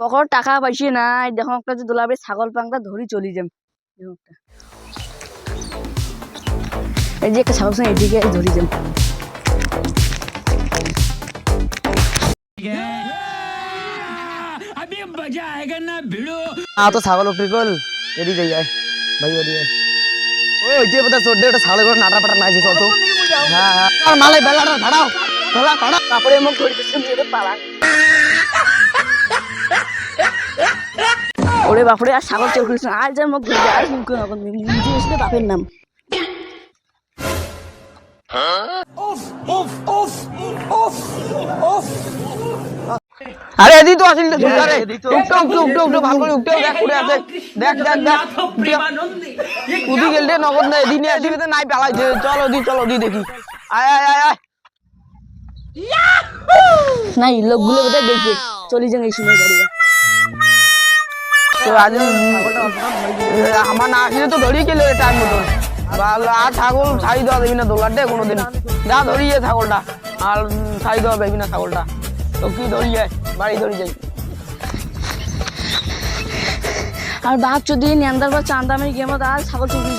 Pocket টাকা পাইছি নাই দেখো একটা যে দোলাবে ছাগল পাংটা ধরি চলি যাম। এই যে একটা ছাগল সঙ্গে এদিকে ধরি যাম। তো ছাগল উপরি কল এদিকে যাই ভাই এদিকে ও যে ওটা ছাগল করে নাটা পাটা নাইছে চল তো হ্যাঁ হ্যাঁ মালাই বেলাটা ভাড়াও। বেলা ভাড়া? তারপরে মুখ ধরি দিচ্ছে পালা। ওরে বাপরে আর চোর করিস আর যার মুখ ধরে আর মুখ নিজে এসে বাপের নাম। আরে এদি তো আসিল তো আরে উঠো উঠো উঠো উঠো ভালো করে উঠো দেখ করে আছে। দেখ দেখ দেখ। উদি গেলতে নগদ না এদিনে এদিকে নাই পালাইছে চল ওদি চল ওদি দেখি। আয় আয় আয় আয়। নাই লোকগুলো বোধহয় দেখবে? চলি যান এই সময় গাড়ি তো আজ আমার না আসলে তো ধরিয়ে গেলে টাইম মতন? ভালো, আর ছাগল ছাড়ি দেওয়া দেবি না দোলারটে কোনোদিন। যা ধরিয়ে ছাগলটা আর ছাড়ি দেওয়া দেবি না ছাগলটা। তো কি ধরিয়ে বাড়ি ধরি যাই। আর বাঘ যদি নেন্দার বা চান্দা আমি গেমত আর ছাগল চুরি